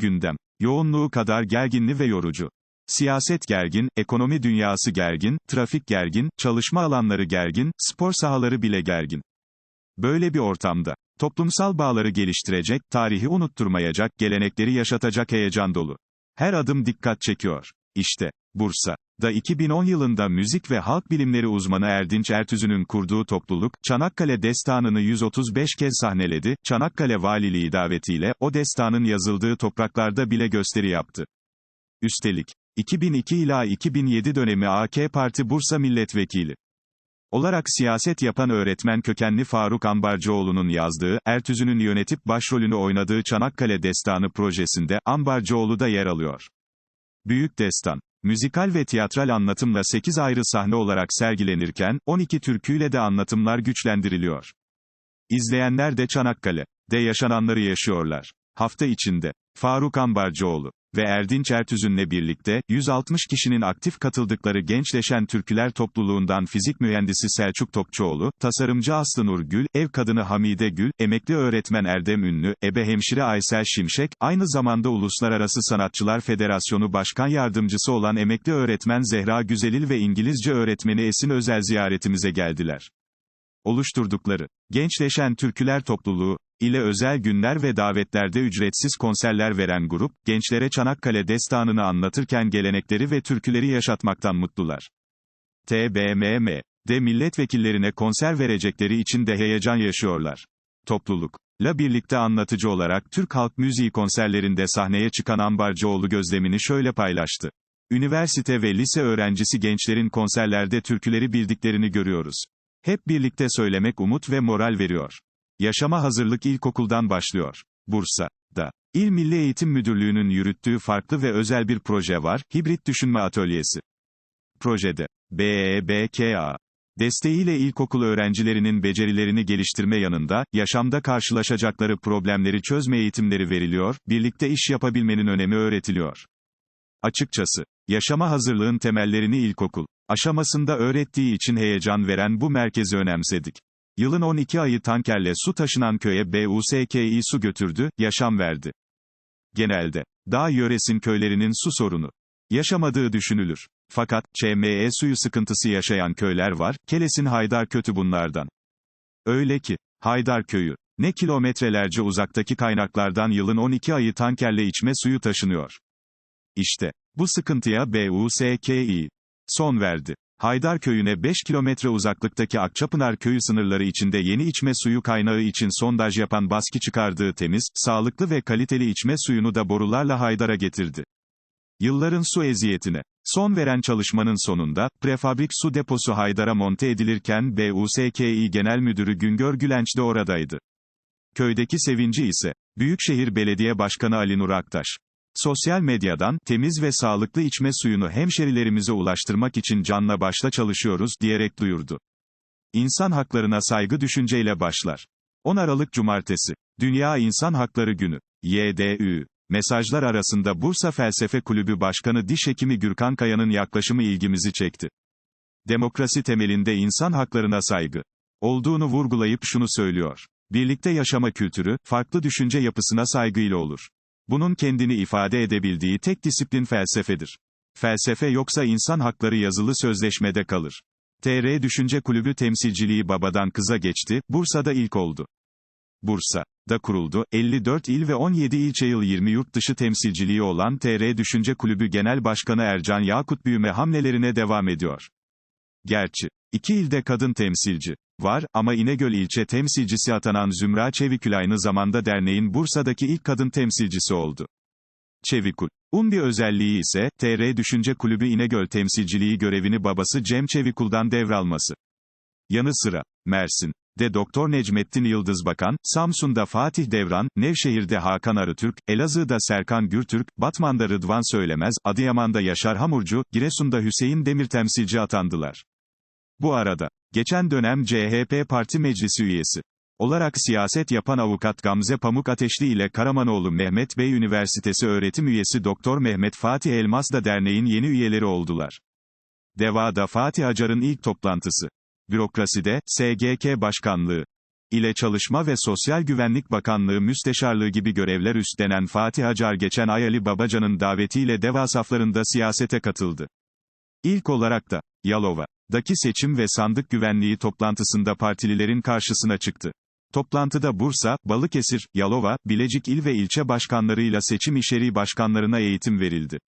Gündem. Yoğunluğu kadar gerginli ve yorucu. Siyaset gergin, ekonomi dünyası gergin, trafik gergin, çalışma alanları gergin, spor sahaları bile gergin. Böyle bir ortamda, toplumsal bağları geliştirecek, tarihi unutturmayacak, gelenekleri yaşatacak heyecan dolu. Her adım dikkat çekiyor. İşte, Bursa. Da 2010 yılında müzik ve halk bilimleri uzmanı Erdinç Ertüz'ün kurduğu topluluk, Çanakkale destanını 135 kez sahneledi, Çanakkale Valiliği davetiyle, o destanın yazıldığı topraklarda bile gösteri yaptı. Üstelik, 2002 ila 2007 dönemi AK Parti Bursa Milletvekili olarak siyaset yapan öğretmen kökenli Faruk Ambarcıoğlu'nun yazdığı, Ertüz'ün yönetip başrolünü oynadığı Çanakkale Destanı projesinde, Ambarcıoğlu da yer alıyor. Büyük Destan, müzikal ve tiyatral anlatımla 8 ayrı sahne olarak sergilenirken, 12 türküyle de anlatımlar güçlendiriliyor. İzleyenler de Çanakkale'de yaşananları yaşıyorlar. Hafta içinde, Faruk Ambarcıoğlu ve Erdinç Ertüzün'le birlikte, 160 kişinin aktif katıldıkları Gençleşen Türküler topluluğundan fizik mühendisi Selçuk Topçuoğlu, tasarımcı Aslı Nur Gül, ev kadını Hamide Gül, emekli öğretmen Erdem Ünlü, ebe hemşire Aysel Şimşek, aynı zamanda Uluslararası Sanatçılar Federasyonu Başkan Yardımcısı olan emekli öğretmen Zehra Güzelil ve İngilizce öğretmeni Esin Özel ziyaretimize geldiler. Oluşturdukları Gençleşen Türküler topluluğu ile özel günler ve davetlerde ücretsiz konserler veren grup, gençlere Çanakkale destanını anlatırken gelenekleri ve türküleri yaşatmaktan mutlular. TBMM de milletvekillerine konser verecekleri için de heyecan yaşıyorlar. Topluluk la birlikte anlatıcı olarak Türk halk müziği konserlerinde sahneye çıkan Ambarcıoğlu gözlemini şöyle paylaştı. Üniversite ve lise öğrencisi gençlerin konserlerde türküleri bildiklerini görüyoruz. Hep birlikte söylemek umut ve moral veriyor. Yaşama hazırlık ilkokuldan başlıyor. Bursa'da. İl Milli Eğitim Müdürlüğü'nün yürüttüğü farklı ve özel bir proje var, Hibrit Düşünme Atölyesi. Projede, BEBKA, desteğiyle ilkokul öğrencilerinin becerilerini geliştirme yanında, yaşamda karşılaşacakları problemleri çözme eğitimleri veriliyor, birlikte iş yapabilmenin önemi öğretiliyor. Açıkçası, yaşama hazırlığın temellerini ilkokul aşamasında öğrettiği için heyecan veren bu merkezi önemsedik. Yılın 12 ayı tankerle su taşınan köye BUSKİ su götürdü, yaşam verdi. Genelde, dağ yöresin köylerinin su sorunu yaşamadığı düşünülür. Fakat, ÇME suyu sıkıntısı yaşayan köyler var, Keles'in Haydar kötü bunlardan. Öyle ki, Haydar köyü, ne kilometrelerce uzaktaki kaynaklardan yılın 12 ayı tankerle içme suyu taşınıyor. İşte, bu sıkıntıya BUSKİ son verdi. Haydar köyüne 5 kilometre uzaklıktaki Akçapınar köyü sınırları içinde yeni içme suyu kaynağı için sondaj yapan baski çıkardığı temiz, sağlıklı ve kaliteli içme suyunu da borularla Haydar'a getirdi. Yılların su eziyetine son veren çalışmanın sonunda, prefabrik su deposu Haydar'a monte edilirken BUSKİ Genel Müdürü Güngör Gülenç de oradaydı. Köydeki sevinci ise, Büyükşehir Belediye Başkanı Ali Nur Aktaş. Sosyal medyadan, temiz ve sağlıklı içme suyunu hemşerilerimize ulaştırmak için canla başla çalışıyoruz, diyerek duyurdu. İnsan haklarına saygı düşünceyle başlar. 10 Aralık Cumartesi. Dünya İnsan Hakları Günü. YDÜ. Mesajlar arasında Bursa Felsefe Kulübü Başkanı Diş Hekimi Gürkan Kaya'nın yaklaşımı ilgimizi çekti. Demokrasi temelinde insan haklarına saygı olduğunu vurgulayıp şunu söylüyor. Birlikte yaşama kültürü, farklı düşünce yapısına saygıyla olur. Bunun kendini ifade edebildiği tek disiplin felsefedir. Felsefe yoksa insan hakları yazılı sözleşmede kalır. TR Düşünce Kulübü temsilciliği babadan kıza geçti, Bursa'da ilk oldu. Bursa'da kuruldu, 54 il ve 17 ilçe yıl 20 yurt dışı temsilciliği olan TR Düşünce Kulübü Genel Başkanı Ercan Yakut büyüme hamlelerine devam ediyor. Gerçi, iki ilde kadın temsilci var ama İnegöl ilçe temsilcisi atanan Zümra Çevikül aynı zamanda derneğin Bursa'daki ilk kadın temsilcisi oldu. Çevikul. Un bir özelliği ise, TR Düşünce Kulübü İnegöl temsilciliği görevini babası Cem Çevikul'dan devralması. Yanı sıra, Mersin, de Doktor Necmettin Yıldız Bakan, Samsun'da Fatih Devran, Nevşehir'de Hakan Arıtürk, Elazığ'da Serkan Gürtürk, Batman'da Rıdvan Söylemez, Adıyaman'da Yaşar Hamurcu, Giresun'da Hüseyin Demir temsilci atandılar. Bu arada, geçen dönem CHP Parti Meclisi üyesi olarak siyaset yapan avukat Gamze Pamuk Ateşli ile Karamanoğlu Mehmet Bey Üniversitesi öğretim üyesi Doktor Mehmet Fatih Elmas da derneğin yeni üyeleri oldular. Deva'da Fatih Acar'ın ilk toplantısı. Bürokraside, SGK Başkanlığı. ile Çalışma ve Sosyal Güvenlik Bakanlığı Müsteşarlığı gibi görevler üstlenen Fatih Acar geçen ay Ali Babacan'ın davetiyle DEVA saflarında siyasete katıldı. İlk olarak da, Yalova'daki seçim ve sandık güvenliği toplantısında partililerin karşısına çıktı. Toplantıda Bursa, Balıkesir, Yalova, Bilecik il ve ilçe başkanlarıyla seçim işleri başkanlarına eğitim verildi.